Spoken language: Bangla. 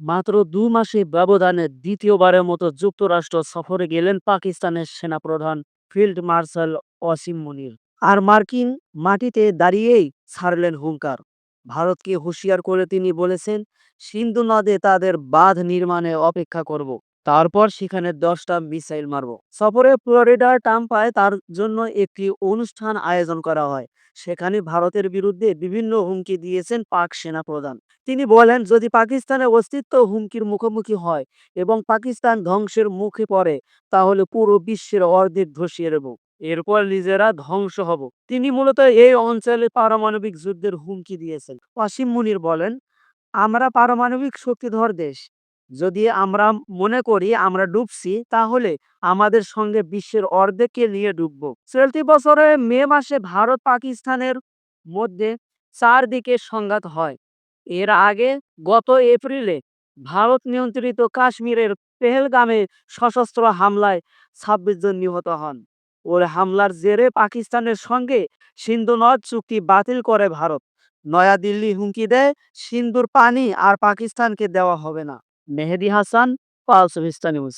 মাত্র দু মাসে ব্যবধানে দ্বিতীয়বারের মতো যুক্তরাষ্ট্র সফরে গেলেন পাকিস্তানের সেনাপ্রধান ফিল্ড মার্শাল অসীম মুনির আর মার্কিন মাটিতে দাঁড়িয়েই ছাড়লেন হুঙ্কার। ভারতকে হুঁশিয়ার করে তিনি বলেছেন, সিন্ধু নদে তাদের বাঁধ নির্মাণে অপেক্ষা করব। তারপর সেখানে দশটা মিসাইল মারব। সফরে ফ্লোরিডার টাম্পায় তার জন্য একটি অনুষ্ঠান আয়োজন করা হয়। সেখানে ভারতের বিরুদ্ধে বিভিন্ন হুমকি দিয়েছেন পাক সেনা প্রধান তিনি বলেন, যদি পাকিস্তানের অস্তিত্ব হুমকির মুখোমুখি হয় এবং পাকিস্তান ধ্বংসের মুখে পড়ে, তাহলে পুরো বিশ্বের অর্ধেক ধসিয়ে দেব। এরপর নিজেরা ধ্বংস হব। তিনি মূলত এই অঞ্চলে পারমাণবিক যুদ্ধের হুমকি দিয়েছেন। ওয়াসিম মুনির বলেন, আমরা পারমাণবিক শক্তিধর দেশ। যদি আমরা মনে করি, আমরা ডুবছি, তাহলে আমাদের সঙ্গে বিশ্বের অর্ধেককে নিয়ে ডুববো। চলতি বছরের মে মাসে ভারত পাকিস্তানের মধ্যে চারদিকে সংঘাত হয়। এর আগে গত এপ্রিলে ভারত নিয়ন্ত্রিত কাশ্মীরের পেহেলগামে সশস্ত্র হামলায় ছাব্বিশ জন নিহত হন। ওর হামলার জেরে পাকিস্তানের সঙ্গে সিন্ধু নদ চুক্তি বাতিল করে ভারত। নয়াদিল্লি হুমকি দেয়, সিন্ধুর পানি আর পাকিস্তানকে দেওয়া হবে না। Mehedi Hasan Pulse News.